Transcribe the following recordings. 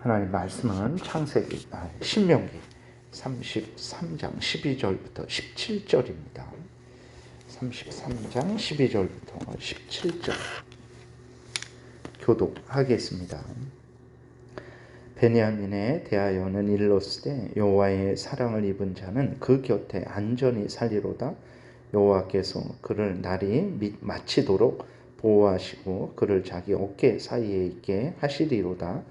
하나님 말씀은 창세기, 아, 신명기 33장 12절부터 17절입니다. 33장 12절부터 17절 교독하겠습니다. 베냐민에 대하여는 일렀으되 여호와의 사랑을 입은 자는 그 곁에 안전히 살리로다 여호와께서 그를 날이 마치도록 보호하시고 그를 자기 어깨 사이에 있게 하시리로다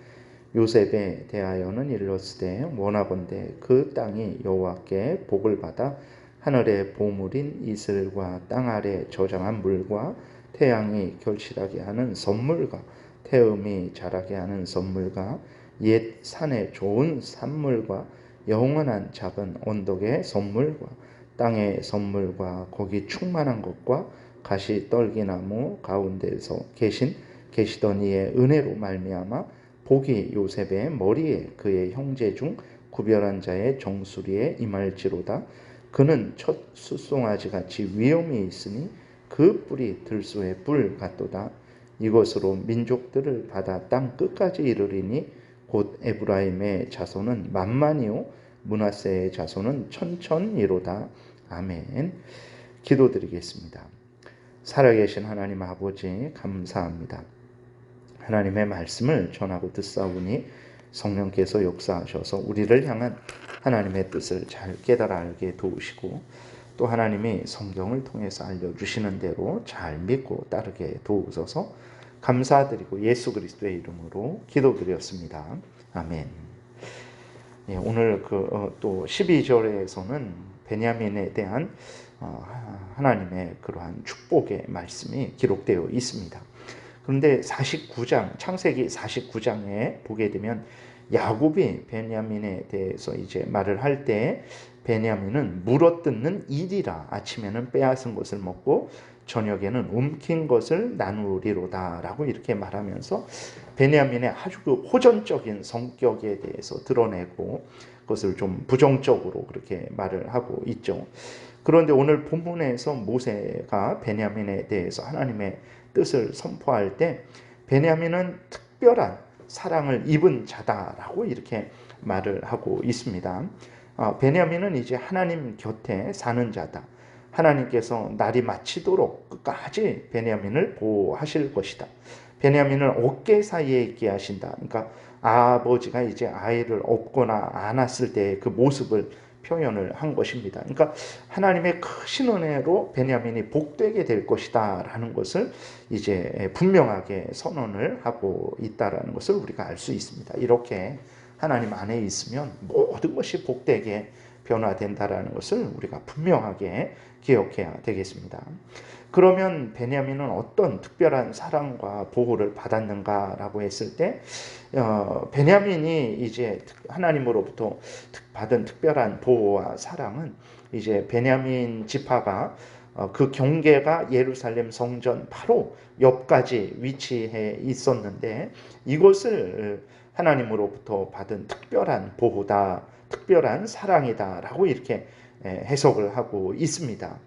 요셉에 대하여는 일렀으되 원하건대 그 땅이 여호와께 복을 받아 하늘의 보물인 이슬과 땅 아래 저장한 물과 태양이 결실하게 하는 선물과 태음이 자라게 하는 선물과 옛 산의 좋은 산물과 영원한 작은 언덕의 선물과 땅의 선물과 거기 충만한 것과 가시 떨기나무 가운데서 계신 계시던 이의 은혜로 말미암아 복이 요셉의 머리에 그의 형제 중 구별한 자의 정수리에 임할지로다. 그는 첫 숫송아지 같이 위험이 있으니 그 뿔이 들소의 뿔 같도다. 이것으로 민족들을 받아 땅 끝까지 이르리니 곧 에브라임의 자손은 만만이요 문하세의 자손은 천천이로다. 아멘. 기도드리겠습니다. 살아계신 하나님 아버지 감사합니다. 하나님의 말씀을 전하고 듣사오니 성령께서 역사하셔서 우리를 향한 하나님의 뜻을 잘 깨달아 알게 도우시고 또 하나님이 성경을 통해서 알려주시는 대로 잘 믿고 따르게 도우소서 감사드리고 예수 그리스도의 이름으로 기도드렸습니다. 아멘. 예, 오늘 그또 어, 12절에서는 베냐민에 대한 어, 하나님의 그러한 축복의 말씀이 기록되어 있습니다. 그런데 49장 창세기 49장에 보게 되면 야곱이 베냐민에 대해서 이제 말을 할 때 베냐민은 물어뜯는 일이라 아침에는 빼앗은 것을 먹고 저녁에는 움킨 것을 나누리로다라고 이렇게 말하면서 베냐민의 아주 그 호전적인 성격에 대해서 드러내고 그것을 좀 부정적으로 그렇게 말을 하고 있죠. 그런데 오늘 본문에서 모세가 베냐민에 대해서 하나님의 뜻을 선포할 때 베냐민은 특별한 사랑을 입은 자다라고 이렇게 말을 하고 있습니다. 어, 베냐민은 이제 하나님 곁에 사는 자다. 하나님께서 날이 마치도록 끝까지 베냐민을 보호하실 것이다. 베냐민을 어깨 사이에 있게 하신다. 그러니까 아버지가 이제 아이를 업거나 안았을 때의 그 모습을 표현을 한 것입니다. 그러니까 하나님의 크신 은혜로 베냐민이 복되게 될 것이다라는 것을 이제 분명하게 선언을 하고 있다라는 것을 우리가 알 수 있습니다. 이렇게 하나님 안에 있으면 모든 것이 복되게 변화된다라는 것을 우리가 분명하게 기억해야 되겠습니다. 그러면 베냐민은 어떤 특별한 사랑과 보호를 받았는가라고 했을 때 어, 베냐민이 이제 하나님으로부터 받은 특별한 보호와 사랑은 이제 베냐민 지파가 어, 그 경계가 예루살렘 성전 바로 옆까지 위치해 있었는데 이것을 하나님으로부터 받은 특별한 보호다, 특별한 사랑이다라고 이렇게 해석을 하고 있습니다.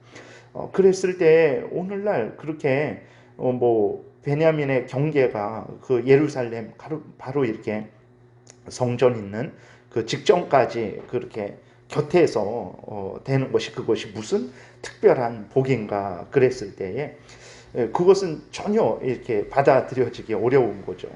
어, 그랬을 때 오늘날 그렇게 어, 뭐 베냐민의 경계가 그 예루살렘 바로, 바로 이렇게 성전 있는 그 직전까지 그렇게 곁에서 어, 되는 것이 그것이 무슨 특별한 복인가 그랬을 때에 예, 그것은 전혀 이렇게 받아들여지기 어려운 거죠.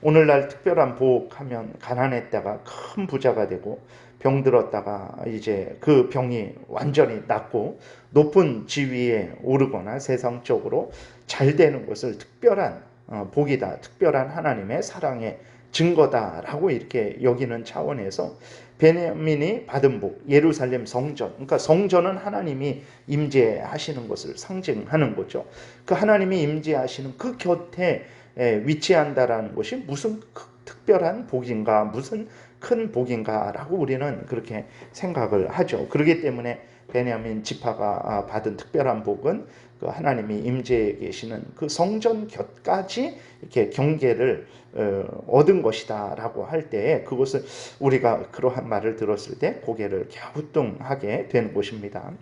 오늘날 특별한 복하면 가난했다가 큰 부자가 되고 병들었다가 이제 그 병이 완전히 낫고 높은 지위에 오르거나 세상적으로 잘 되는 것을 특별한 어, 복이다. 특별한 하나님의 사랑의 증거다라고 이렇게 여기는 차원에서 베냐민이 받은 복, 예루살렘 성전. 그러니까 성전은 하나님이 임재하시는 것을 상징하는 거죠. 그 하나님이 임재하시는 그 곁에 위치한다라는 것이 무슨 특별한 복인가, 무슨 큰 복인가라고 우리는 그렇게 생각을 하죠. 그렇기 때문에 베냐민 지파가 아, 받은 특별한 복은 그 하나님이 임재해 계시는 그 성전 곁까지 이렇게 경계를 어, 얻은 것이다라고 할때 그것을 우리가 그러한 말을 들었을 때 고개를 갸우뚱하게 되는 것입니다.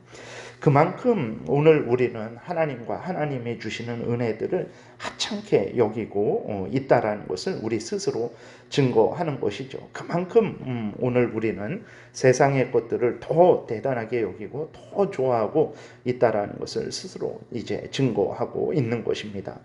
그만큼 오늘 우리는 하나님과 하나님이 주시는 은혜들을 하찮게 여기고 어, 있다라는 것을 우리 스스로 증거하는 것이죠. 그만큼 음, 오늘 우리는 세상의 것들을 더 대단하게 여기고 더 좋아하고 있다라는 것을 스스로 이제 증거하고 있는 것입니다.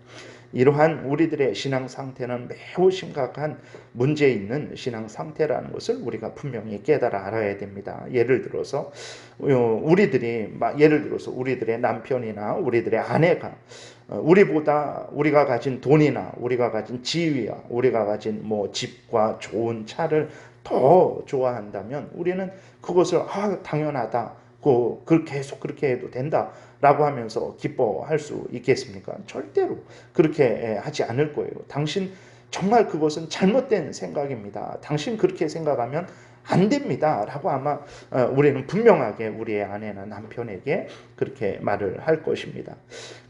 이러한 우리들의 신앙 상태는 매우 심각한 문제 있는 신앙 상태라는 것을 우리가 분명히 깨달아 알아야 됩니다. 예를 들어서 어, 우리들이 예를 들어서 우리들의 남편이나 우리들의 아내가 어, 우리보다 우리가 가진 돈이나 우리가 가진 지위와 우리가 가진 뭐 집과 좋은 차를 더 좋아한다면 우리는 그것을 아 당연하다. 그 계속 그렇게 해도 된다라고 하면서 기뻐할 수 있겠습니까? 절대로 그렇게 하지 않을 거예요. 당신 정말 그것은 잘못된 생각입니다. 당신 그렇게 생각하면 안 됩니다. 라고 아마 어, 우리는 분명하게 우리의 아내나 남편에게 그렇게 말을 할 것입니다.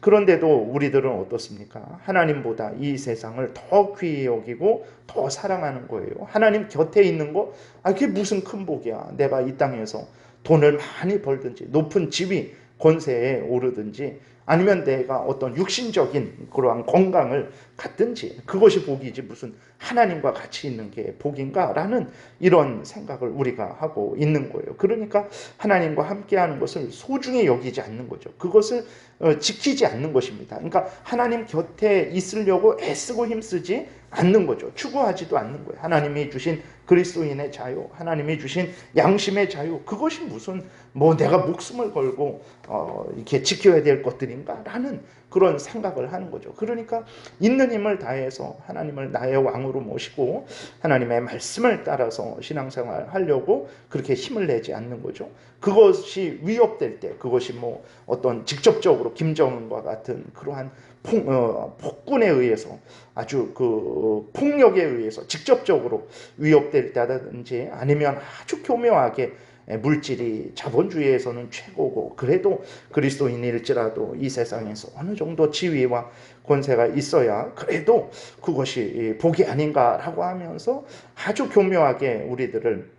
그런데도 우리들은 어떻습니까? 하나님보다 이 세상을 더 귀히 여기고 더 사랑하는 거예요. 하나님 곁에 있는 거, 아, 그게 무슨 큰 복이야. 내가 이 땅에서 돈을 많이 벌든지, 높은 집이 권세에 오르든지, 아니면 내가 어떤 육신적인 그러한 건강을 갖든지 그것이 복이지 무슨 하나님과 같이 있는 게 복인가라는 이런 생각을 우리가 하고 있는 거예요. 그러니까 하나님과 함께하는 것을 소중히 여기지 않는 거죠. 그것을 어, 지키지 않는 것입니다. 그러니까 하나님 곁에 있으려고 애쓰고 힘쓰지 않는 거죠. 추구하지도 않는 거예요. 하나님이 주신 그리스도인의 자유, 하나님이 주신 양심의 자유, 그것이 무슨 뭐 내가 목숨을 걸고 어, 이렇게 지켜야 될 것들인가라는 그런 생각을 하는 거죠. 그러니까 있는 힘을 다해서 하나님을 나의 왕으로 모시고 하나님의 말씀을 따라서 신앙생활 하려고 그렇게 힘을 내지 않는 거죠. 그것이 위협될 때, 그것이 뭐 어떤 직접적으로 김정은과 같은 그러한 폭, 어, 폭군에 의해서 아주 그 폭력에 의해서 직접적으로 위협될 때든지 아니면 아주 교묘하게 물질이 자본주의에서는 최고고 그래도 그리스도인일지라도 이 세상에서 어느 정도 지위와 권세가 있어야 그래도 그것이 복이 아닌가라고 하면서 아주 교묘하게 우리들을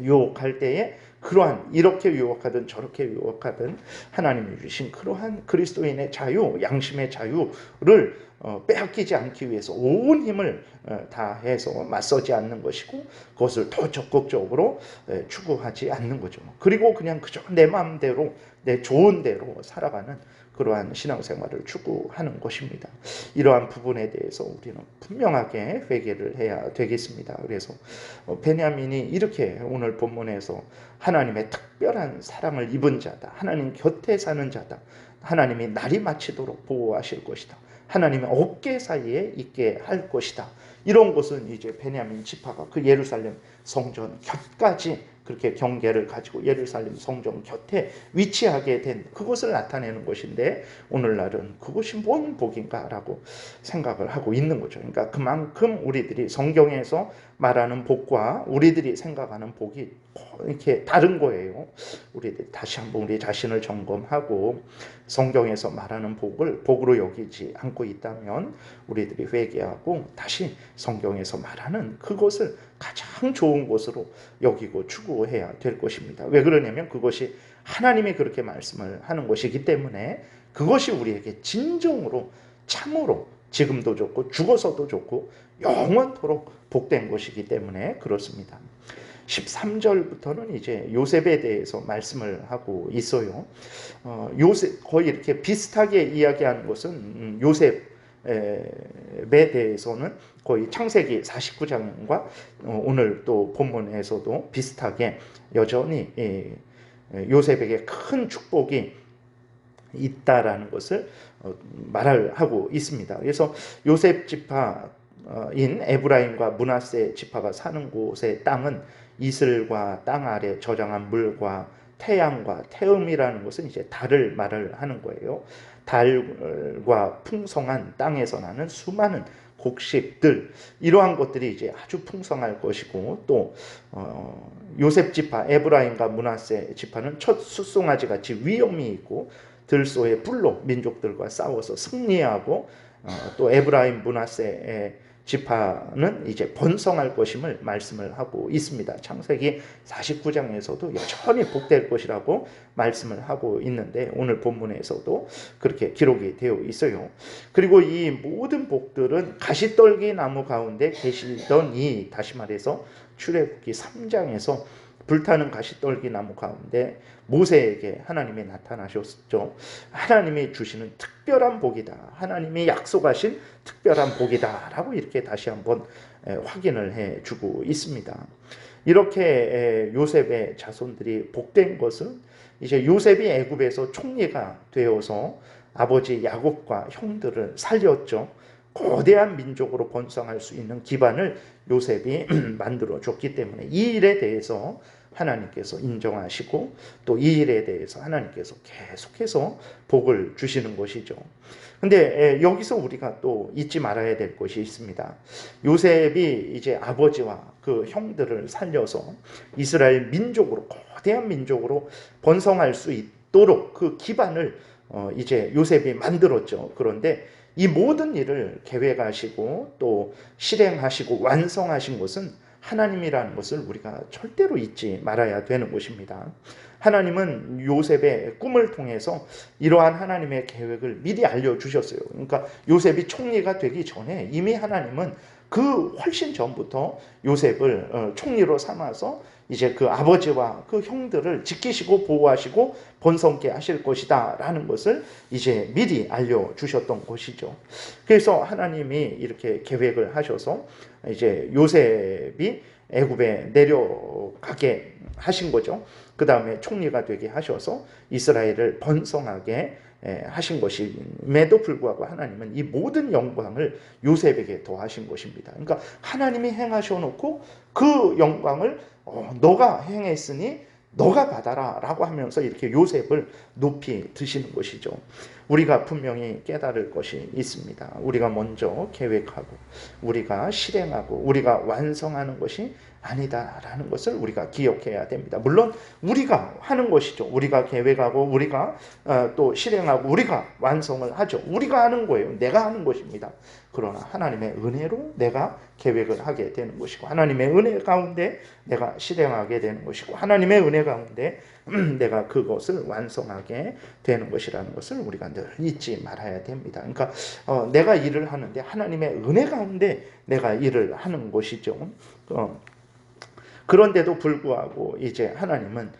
유혹할 때에 그러한 이렇게 유혹하든 저렇게 유혹하든 하나님이 주신 그러한 그리스도인의 자유, 양심의 자유를 어, 빼앗기지 않기 위해서 온 힘을 어, 다해서 맞서지 않는 것이고 그것을 더 적극적으로 추구하지 않는 거죠. 그리고 그냥 그저 내 마음대로 내 좋은 대로 살아가는 그러한 신앙생활을 추구하는 것입니다. 이러한 부분에 대해서 우리는 분명하게 회개를 해야 되겠습니다. 그래서 어, 베냐민이 이렇게 오늘 본문에서 하나님의 특별한 사랑을 입은 자다. 하나님 곁에 사는 자다. 하나님이 날이 마치도록 보호하실 것이다. 하나님의 어깨 사이에 있게 할 것이다. 이런 것은 이제 베냐민 지파가 그 예루살렘 성전 곁까지 그렇게 경계를 가지고 예루살렘 성전 곁에 위치하게 된 그것을 나타내는 것인데 오늘날은 그것이 뭔 복인가라고 생각을 하고 있는 거죠. 그러니까 그만큼 우리들이 성경에서 말하는 복과 우리들이 생각하는 복이 이렇게 다른 거예요. 우리들 다시 한번 우리 자신을 점검하고 성경에서 말하는 복을 복으로 여기지 않고 있다면 우리들이 회개하고 다시 성경에서 말하는 그것을 가장 좋은 것으로 여기고 추구해야 될 것입니다. 왜 그러냐면 그것이 하나님이 그렇게 말씀을 하는 것이기 때문에 그것이 우리에게 진정으로 참으로 지금도 좋고 죽어서도 좋고 영원토록 복된 것이기 때문에 그렇습니다. 13절부터는 이제 요셉에 대해서 말씀을 하고 있어요. 어, 요셉 거의 이렇게 비슷하게 이야기하는 것은 음, 요셉에 대해서는 거의 창세기 49장과 어, 오늘 또 본문에서도 비슷하게 여전히 예, 요셉에게 큰 축복이 있다라는 것을 어, 말을 하고 있습니다. 그래서 요셉 지파 인 에브라임과 문하세 지파가 사는 곳의 땅은 이슬과 땅 아래 저장한 물과 태양과 태음이라는 것은 이제 달을 말을 하는 거예요. 달과 풍성한 땅에서 나는 수많은 곡식들 이러한 것들이 이제 아주 풍성할 것이고 또 어, 요셉 지파 에브라임과 문하세 지파는 첫 숫송아지 같이 위험이 있고 들소의 불로 민족들과 싸워서 승리하고 어, 또 에브라임 문하세의 지파는 이제 번성할 것임을 말씀을 하고 있습니다. 창세기 49장에서도 여전히 복될 것이라고 말씀을 하고 있는데 오늘 본문에서도 그렇게 기록이 되어 있어요. 그리고 이 모든 복들은 가시떨기 나무 가운데 계시던 이 다시 말해서 출애굽기 3장에서 불타는 가시떨기 나무 가운데 모세에게 하나님이 나타나셨죠. 하나님이 주시는 특별한 복이다. 하나님이 약속하신 특별한 복이다라고 이렇게 다시 한번 확인을 해 주고 있습니다. 이렇게 요셉의 자손들이 복된 것은 이제 요셉이 애굽에서 총리가 되어서 아버지 야곱과 형들을 살렸죠. 거대한 민족으로 번성할 수 있는 기반을 요셉이 만들어 줬기 때문에 이 일에 대해서 하나님께서 인정하시고 또 이 일에 대해서 하나님께서 계속해서 복을 주시는 것이죠. 근데 여기서 우리가 또 잊지 말아야 될 것이 있습니다. 요셉이 이제 아버지와 그 형들을 살려서 이스라엘 민족으로 거대한 민족으로 번성할 수 있도록 그 기반을 어 이제 요셉이 만들었죠. 그런데 이 모든 일을 계획하시고 또 실행하시고 완성하신 것은 하나님이라는 것을 우리가 절대로 잊지 말아야 되는 것입니다. 하나님은 요셉의 꿈을 통해서 이러한 하나님의 계획을 미리 알려주셨어요. 그러니까 요셉이 총리가 되기 전에 이미 하나님은 그 훨씬 전부터 요셉을 어, 총리로 삼아서 이제 그 아버지와 그 형들을 지키시고 보호하시고 번성케 하실 것이다 라는 것을 이제 미리 알려주셨던 것이죠. 그래서 하나님이 이렇게 계획을 하셔서 이제 요셉이 애굽에 내려가게 하신 거죠. 그 다음에 총리가 되게 하셔서 이스라엘을 번성하게 하신 것임에도 불구하고 하나님은 이 모든 영광을 요셉에게 더하신 것입니다. 그러니까 하나님이 행하셔 놓고 그 영광을 어, 너가 행했으니 너가 받아라 라고 하면서 이렇게 요셉을 높이 드시는 것이죠. 우리가 분명히 깨달을 것이 있습니다. 우리가 먼저 계획하고 우리가 실행하고 우리가 완성하는 것이 아니다라는 것을 우리가 기억해야 됩니다. 물론 우리가 하는 것이죠. 우리가 계획하고 우리가 어, 또 실행하고 우리가 완성을 하죠. 우리가 하는 거예요. 내가 하는 것입니다. 그러나 하나님의 은혜로 내가 계획을 하게 되는 것이고 하나님의 은혜 가운데 내가 실행하게 되는 것이고 하나님의 은혜 가운데 내가 그것을 완성하게 되는 것이라는 것을 우리가 늘 잊지 말아야 됩니다. 그러니까 어, 내가 일을 하는데 하나님의 은혜 가운데 내가 일을 하는 것이죠. 어, 그런데도 불구하고 이제 하나님은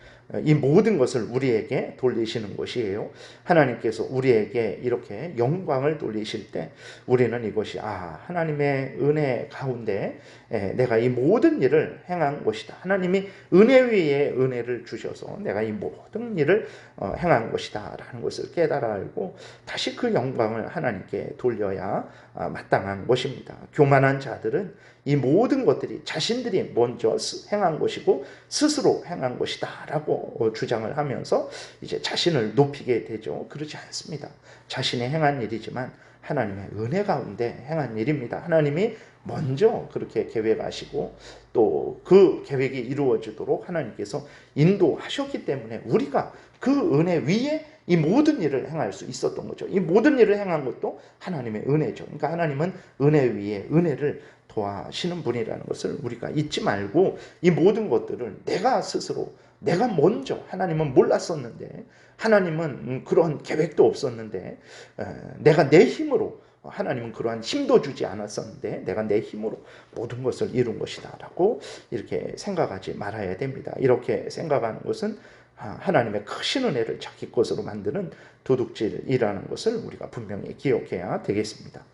이 모든 것을 우리에게 돌리시는 것이에요. 하나님께서 우리에게 이렇게 영광을 돌리실 때 우리는 이것이 아 하나님의 은혜 가운데 내가 이 모든 일을 행한 것이다. 하나님이 은혜 위에 은혜를 주셔서 내가 이 모든 일을 어, 행한 것이다라는 것을 깨달아 알고 다시 그 영광을 하나님께 돌려야 아, 마땅한 것입니다. 교만한 자들은 이 모든 것들이 자신들이 먼저 행한 것이고 스스로 행한 것이다라고 어, 주장을 하면서 이제 자신을 높이게 되죠. 그렇지 않습니다. 자신이 행한 일이지만 하나님의 은혜 가운데 행한 일입니다. 하나님이 먼저 그렇게 계획하시고 또 그 계획이 이루어지도록 하나님께서 인도하셨기 때문에 우리가 그 은혜 위에 이 모든 일을 행할 수 있었던 거죠. 이 모든 일을 행한 것도 하나님의 은혜죠. 그러니까 하나님은 은혜 위에 은혜를 도와시는 분이라는 것을 우리가 잊지 말고 이 모든 것들을 내가 스스로 내가 먼저 하나님은 몰랐었는데 하나님은 그런 계획도 없었는데 내가 내 힘으로 하나님은 그러한 힘도 주지 않았었는데 내가 내 힘으로 모든 것을 이룬 것이다라고 이렇게 생각하지 말아야 됩니다. 이렇게 생각하는 것은 하나님의 크신 은혜를 자기 것으로 만드는 도둑질이라는 것을 우리가 분명히 기억해야 되겠습니다.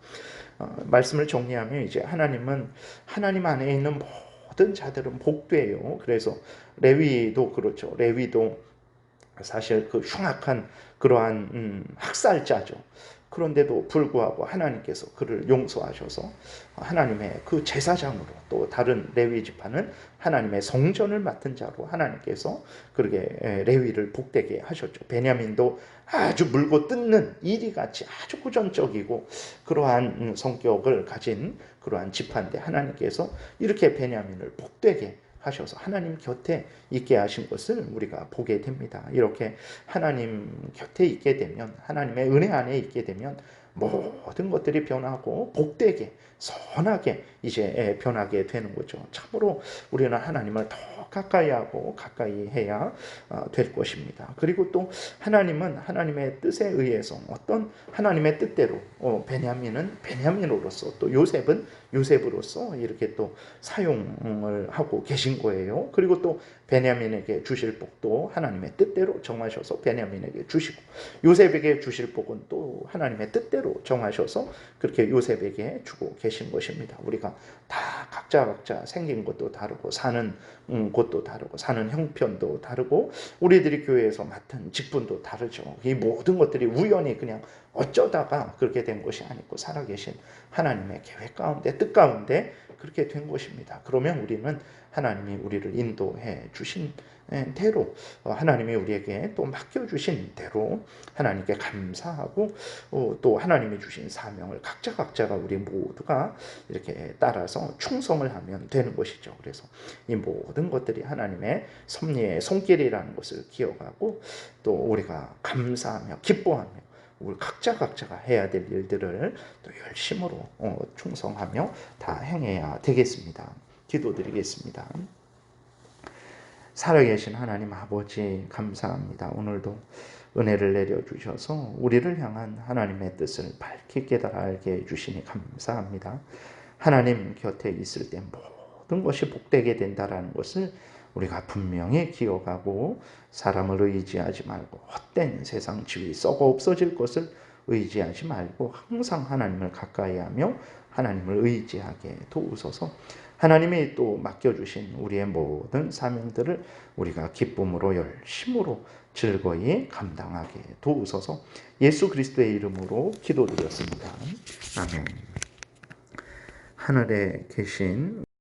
어, 말씀을 정리하면 이제 하나님은 하나님 안에 있는 모든 자들은 복되요. 그래서 레위도 그렇죠. 레위도 사실 그 흉악한 그러한 음, 학살자죠. 그런데도 불구하고 하나님께서 그를 용서하셔서 하나님의 그 제사장으로 또 다른 레위 지파는 하나님의 성전을 맡은 자로 하나님께서 그렇게 레위를 복되게 하셨죠. 베냐민도 아주 물고 뜯는 이리 같이 아주 고전적이고 그러한 음, 성격을 가진 그러한 지파인데 하나님께서 이렇게 베냐민을 복되게 하셔서 하나님 곁에 있게 하신 것을 우리가 보게 됩니다. 이렇게 하나님 곁에 있게 되면 하나님의 은혜 안에 있게 되면 모든 것들이 변하고 복되게 선하게 이제 변하게 되는 거죠. 참으로 우리는 하나님을 더 가까이 하고 가까이 해야 어, 될 것입니다. 그리고 또 하나님은 하나님의 뜻에 의해서 어떤 하나님의 뜻대로 어, 베냐민은 베냐민으로서 또 요셉은 요셉으로서 이렇게 또 사용을 하고 계신 거예요. 그리고 또 베냐민에게 주실 복도 하나님의 뜻대로 정하셔서 베냐민에게 주시고 요셉에게 주실 복은 또 하나님의 뜻대로 정하셔서 그렇게 요셉에게 주고 계신 것입니다. 우리가 다 각자 각자 생긴 것도 다르고 사는 음, 곳도 다르고 사는 형편도 다르고 우리들이 교회에서 맡은 직분도 다르죠. 이 모든 것들이 우연히 그냥 어쩌다가 그렇게 된 것이 아니고 살아계신 하나님의 계획 가운데 뜻 가운데 그렇게 된 것입니다. 그러면 우리는 하나님이 우리를 인도해 주신 대로 어, 하나님이 우리에게 또 맡겨주신 대로 하나님께 감사하고 어, 또 하나님이 주신 사명을 각자 각자가 우리 모두가 이렇게 따라서 충성을 하면 되는 것이죠. 그래서 이 모든 것들이 하나님의 섭리의 손길이라는 것을 기억하고 또 우리가 감사하며 기뻐하며 우리 각자 각자가 해야 될 일들을 또 열심으로 어, 충성하며 다 행해야 되겠습니다. 기도드리겠습니다. 살아계신 하나님 아버지 감사합니다. 오늘도 은혜를 내려주셔서 우리를 향한 하나님의 뜻을 밝히 깨달아 알게 해주시니 감사합니다. 하나님 곁에 있을 때 모든 것이 복되게 된다라는 것을 우리가 분명히 기억하고 사람을 의지하지 말고 헛된 세상 지위 썩어 없어질 것을 의지하지 말고 항상 하나님을 가까이 하며 하나님을 의지하게 도우소서 하나님이 또 맡겨주신 우리의 모든 사명들을 우리가 기쁨으로 열심으로 즐거이 감당하게 도우소서 예수 그리스도의 이름으로 기도드렸습니다. 아멘. 하늘에 계신